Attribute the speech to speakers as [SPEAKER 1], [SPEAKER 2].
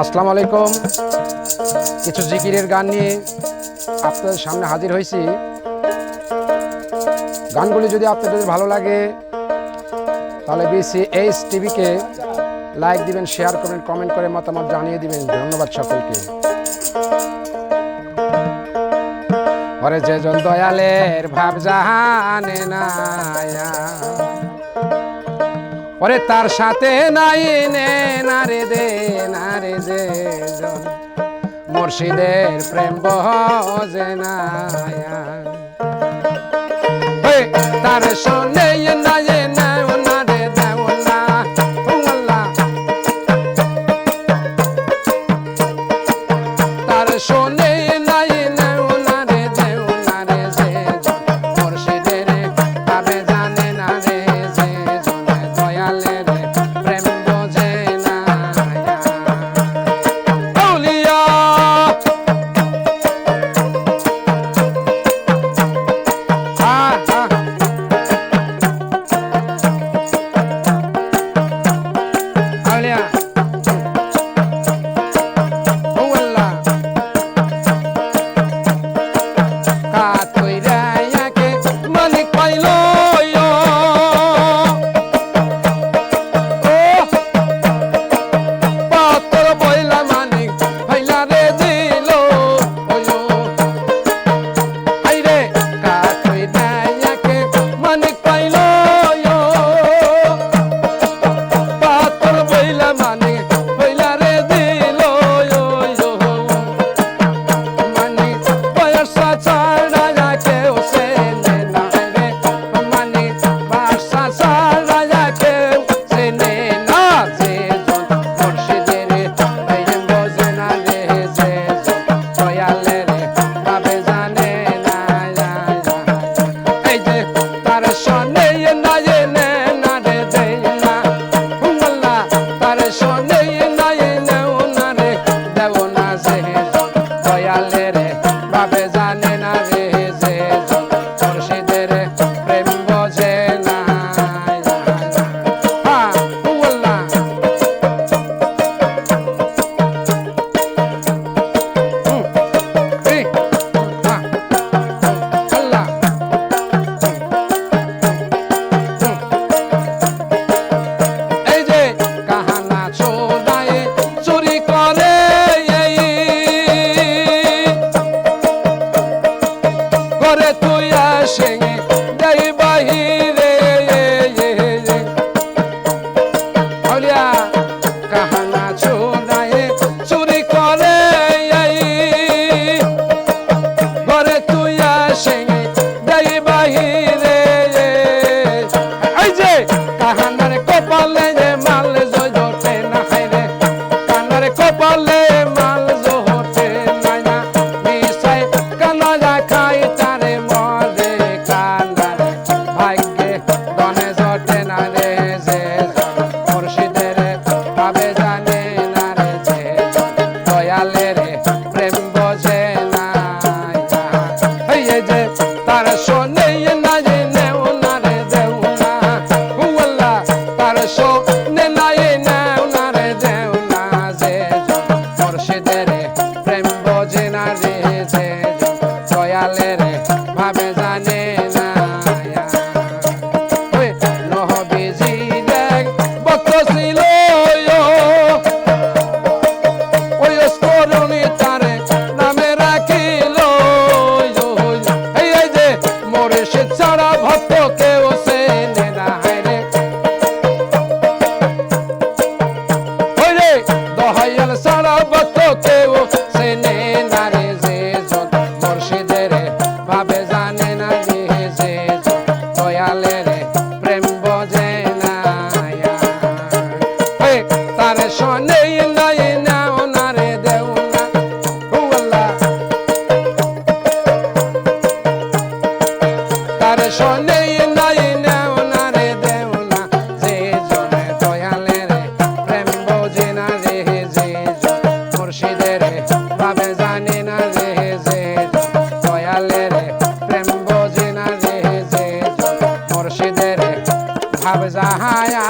[SPEAKER 1] আসসালামু আলাইকুম। কিছু জিকিরের গান নিয়ে আপনাদের সামনে হাজির হয়েছি। গানগুলি যদি আপনাদের ভালো লাগে, তাহলে বিসি এইচ টিভিকে লাইক দিবেন শেয়ার করবেন কমেন্ট করে মতামত জানিয়ে দিবেন। ধন্যবাদ সকলকে। যেজন দয়ালের ভাব জাহানে না ওরে তার সাথে নাই নে নারে দে নারে দে মুর্শিদের প্রেম বহ নায়া তার সঙ্গে নাই caldereta. রে প্রেম বোঝে না যে মোর্শিদের ভাব জাহায়া